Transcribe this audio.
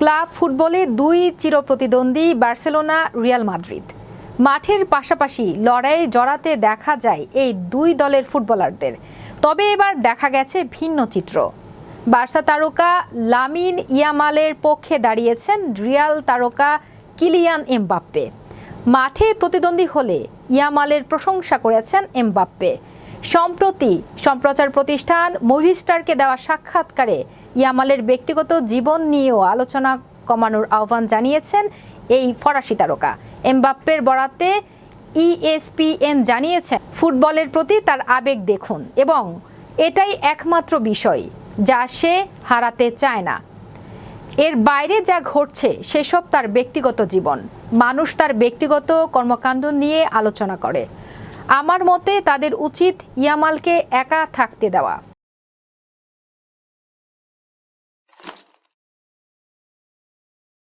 Club ফুটবলে দুই চিরপ্রতিদ্বন্দ্বী Barcelona, Real Madrid. মাঠের পাশাপাশি লড়াইয়ে জড়াতে দেখা যায় এই দুই দলের ফুটবলারদের। তবে এবার দেখা গেছে ভিন্ন চিত্র। বার্সা তারকা লামিন ইয়ামালের পক্ষে দাঁড়িয়েছেন রিয়াল তারকা কিলিয়ান এমবাপ্পে। মাঠে প্রতিদ্বন্দ্বী হলে ইয়ামালের প্রশংসা করেছেন এমবাপ্পে। সম্প্রতি সম্প্রচার প্রতিষ্ঠান মুভিস্টারকে দেওয়া সাক্ষাৎকারে ইয়ামালের ব্যক্তিগত জীবন নিয়েও আলোচনা কমানোর আহ্বান জানিয়েছেন এই ফরাসি তারকা। এমবাপ্পের বরাতে E ইএসপিএন জানিয়েছেন, ফুটবলের প্রতি তার আবেগ দেখুন এবং এটাই একমাত্র বিষয় যা সে হারাতে চায় না। এর বাইরে যা ঘটছে সেসব তার ব্যক্তিগত জীবন। মানুষ তার ব্যক্তিগত কর্মকাণ্ড নিয়ে আলোচনা করে। আমার মতে তাদের উচিত ইয়ামালকে একা থাকতে দেওয়া।